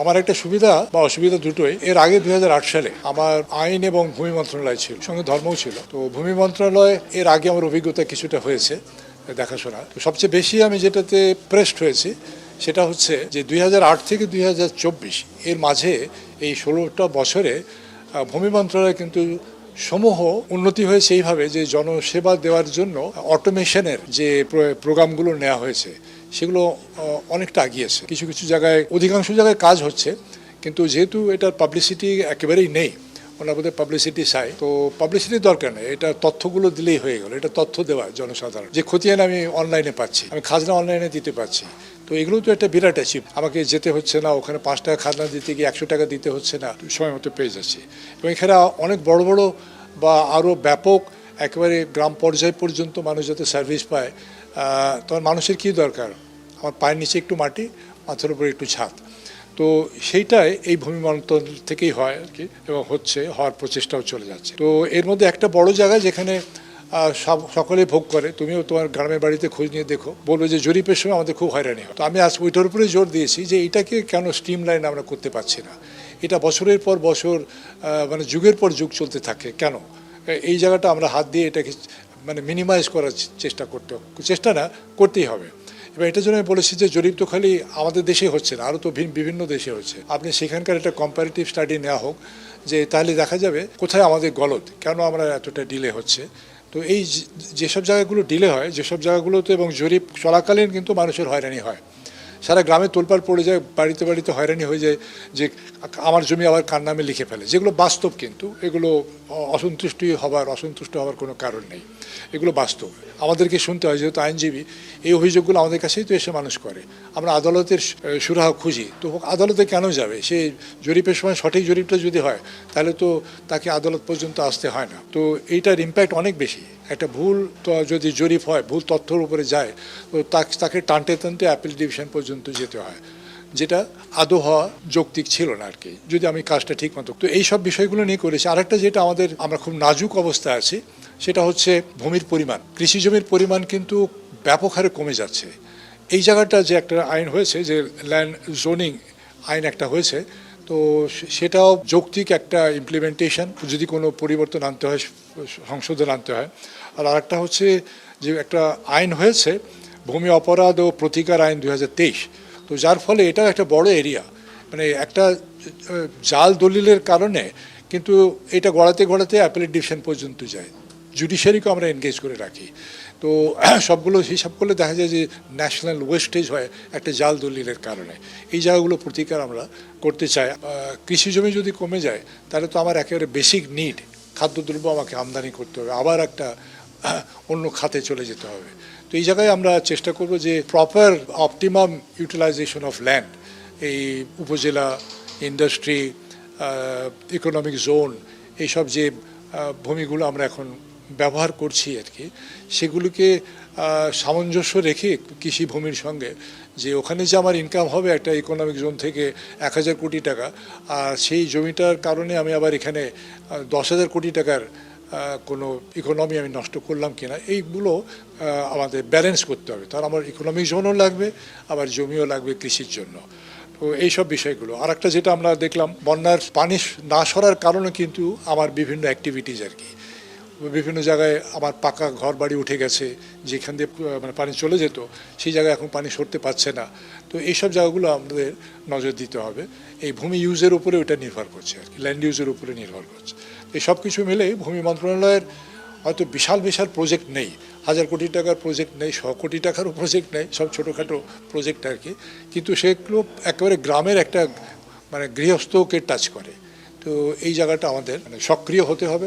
আমার একটা সুবিধা বা অসুবিধা দুটোই। এর আগে দুই হাজার আট সালে আমার আইন এবং ভূমি মন্ত্রণালয় ছিল, সঙ্গে ধর্মও ছিল। তো ভূমি মন্ত্রণালয়, এর আগে আমার অভিজ্ঞতা কিছুটা হয়েছে দেখাশোনা। তো সবচেয়ে বেশি আমি যেটাতে প্রেসড হয়েছি সেটা হচ্ছে যে দুই হাজার আট থেকে দুই হাজার চব্বিশ এর মাঝে এই ষোলোটা বছরে ভূমি মন্ত্রণালয় কিন্তু সমূহ উন্নতি হয়েছে এইভাবে যে জনসেবা দেওয়ার জন্য অটোমেশনের যে প্রোগ্রামগুলো নেওয়া হয়েছে। সেগুলো অনেকটা আগিয়েছে। কিছু কিছু জায়গায়, অধিকাংশ জায়গায় কাজ হচ্ছে, কিন্তু যেহেতু এটার পাবলিসিটি একেবারেই নেই ওনার বোধহয় পাবলিসিটি চাই, তো পাবলিসিটির দরকার নেই। এটা তথ্যগুলো দিলেই হয়ে গেল, এটা তথ্য দেওয়া জনসাধারণ। যে খতিয়ান আমি অনলাইনে পাচ্ছি, আমি খাজনা অনলাইনে দিতে পারছি, তো এগুলো তো একটা বিরাট অ্যাচিভ আমাকে যেতে হচ্ছে না, ওখানে পাঁচ টাকা খাজনা দিতে গিয়ে একশো টাকা দিতে হচ্ছে না সময় মতো পেয়ে যাচ্ছি। এবং এখানে অনেক বড় বড় বা আরও ব্যাপক, একেবারে গ্রাম পর্যায় পর্যন্ত মানুষ যাতে সার্ভিস পায় তখন মানুষের কী দরকার? আমার পায়ের নিচে একটু মাটি, মাথার উপরে একটু ছাদ। তো সেইটাই এই ভূমি মন্ত্রণ থেকেই হয় আর কি, এবং হচ্ছে, হওয়ার প্রচেষ্টাও চলে যাচ্ছে। তো এর মধ্যে একটা বড় জায়গা যেখানে সব- সকলে ভোগ করে, তুমিও তোমার গ্রামের বাড়িতে খোঁজ নিয়ে দেখো। বলবে যে জরিপের সময় আমাদের খুব হয়রানি হয়। তো আমি আজ ওইটার উপরে জোর দিয়েছি যে এটাকে কেন স্ট্রিম লাইন আমরা করতে পারছি না। এটা বছরের পর বছর মানে যুগের পর যুগ চলতে থাকে। কেন? এই জায়গাটা আমরা হাত দিয়ে এটাকে মানে মিনিমাইজ করার চেষ্টা করতে চেষ্টা না, করতেই হবে। এবার এটার জন্য আমি বলেছি যে জরিপ তো খালি আমাদের দেশে হচ্ছে না, আরও তো ভিন- বিভিন্ন দেশে হচ্ছে। আপনি সেখানকার একটা কম্পারেটিভ স্টাডি নেওয়া হোক, যে তাহলে দেখা যাবে কোথায় আমাদের গলত কেন আমরা এতটা ডিলে হচ্ছে। তো এই যেসব জায়গাগুলো ডিলে হয়, যেসব জায়গাগুলোতে এবং জরিপ চলাকালীন কিন্তু মানুষের হয়রানি হয়। সারা গ্রামে তোলপাড় পড়ে যায়, বাড়িতে বাড়িতে হয়রানি হয়ে যায় যে আমার জমি আবার কার নামে লিখে ফেলে। যেগুলো বাস্তব কিন্তু, এগুলো অসন্তুষ্টি হবার, অসন্তুষ্ট হওয়ার কোনো কারণ নেই। এগুলো বাস্তব। আমাদেরকে শুনতে হয়, যেহেতু আইনজীবী, এই অভিযোগগুলো আমাদের কাছেই তো এসে মানুষ করে। আমরা আদালতের সুরাহা খুঁজি। তো আদালতে কেন যাবে? সে জরিপের সময় সঠিক জরিপটা যদি হয়, তাহলে তো তাকে আদালত পর্যন্ত আসতে হয় না। তো এইটার ইম্প্যাক্ট অনেক বেশি। একটা ভুল যদি জরিপ হয়, ভুল তথ্যর উপরে যায়, তো তাক- তাকে টানতে টানতে অ্যাপিল ডিভিশন পর্যন্ত যেতে হয়। যেটা আদৌ হওয়া যৌক্তিক ছিল না আর কি যদি আমি কাজটা ঠিক মতো তো এইসব বিষয়গুলো নিয়ে করেছি। আরেকটা যেটা আমাদের, আমরা খুব নাজুক অবস্থায় আছি, সেটা হচ্ছে ভূমির পরিমাণ। কৃষি জমির পরিমাণ কিন্তু ব্যাপক হারে কমে যাচ্ছে। এই জায়গাটা যে একটা আইন হয়েছে, যে ল্যান্ড জোনিং আইন একটা হয়েছে তো সেটাও যৌক্তিক একটা ইমপ্লিমেন্টেশন যদি কোনো পরিবর্তন আনতে হয়, সংশোধন আনতে হয়। আর আরেকটা হচ্ছে যে একটা আইন হয়েছে, ভূমি অপরাধ ও প্রতিকার আইন দু হাজার তেইশ। তো যার ফলে এটা একটা বড় এরিয়া। মানে একটা জাল দলিলের কারণে কিন্তু এটা গড়াতে গড়াতে অ্যাপেলেট ডিভিশন পর্যন্ত যায়। জুডিশিয়ারিকেও আমরা এনগেজ করে রাখি। তো সবগুলো হিসাব করলে দেখা যায় যে ন্যাশনাল ওয়েস্টেজ হয় একটা জাল দলিলের কারণে। এই জায়গাগুলো প্রতিকার আমরা করতে চাই। কৃষি জমি যদি কমে যায়, তাহলে তো আমার একেবারে বেসিক নিড খাদ্যদ্রব্য আমাকে আমদানি করতে হবে। আবার একটা অন্য খাতে চলে যেতে হবে। তো এই জায়গায় আমরা চেষ্টা করব যে proper optimum utilisation of land এই উপজেলা ইন্ডাস্ট্রি ইকোনমিক জোন এইসব যে ভূমিগুলো আমরা এখন ব্যবহার করছি আর কি, সেগুলোকে সামঞ্জস্য রেখে কৃষি ভূমির সঙ্গে, যে ওখানে যে আমার ইনকাম হবে একটা ইকোনমিক জোন থেকে এক হাজার কোটি টাকা আর সেই জমিটার কারণে আমি আবার এখানে দশ হাজার কোটি টাকার কোনো ইকোনমি আমি নষ্ট করলাম কিনা, এইগুলো আমাদের ব্যালেন্স করতে হবে। তার আমার ইকোনমিক জোনও লাগবে, আবার জমিও লাগবে কৃষির জন্য। তো এইসব বিষয়গুলো আর একটা যেটা আমরা দেখলাম, বন্যার পানি না সরার কারণে কিন্তু আমার বিভিন্ন অ্যাক্টিভিটিজ আর কি বিভিন্ন জায়গায় আমার পাকা ঘর বাড়ি উঠে গেছে, যেখান দিয়ে মানে পানি চলে যেত, সেই জায়গায় এখন পানি সরতে পারছে না। তো এইসব জায়গাগুলো আমাদের নজর দিতে হবে। এই ভূমি ইউজের উপরে ওটা নির্ভর করছে আর কি ল্যান্ড ইউজের উপরে নির্ভর করছে। এই সব কিছু মিলে ভূমি মন্ত্রণালয়ের হয়তো বিশাল বিশাল প্রজেক্ট নেই। হাজার কোটি টাকার প্রজেক্ট নেই, শ কোটি টাকারও প্রজেক্ট নেই, সব ছোটোখাটো প্রজেক্ট আর কি। কিন্তু সেগুলো একেবারে গ্রামের একটা মানে গৃহস্থকে টাচ করে। তো এই জায়গাটা আমাদের মানে সক্রিয় হতে হবে।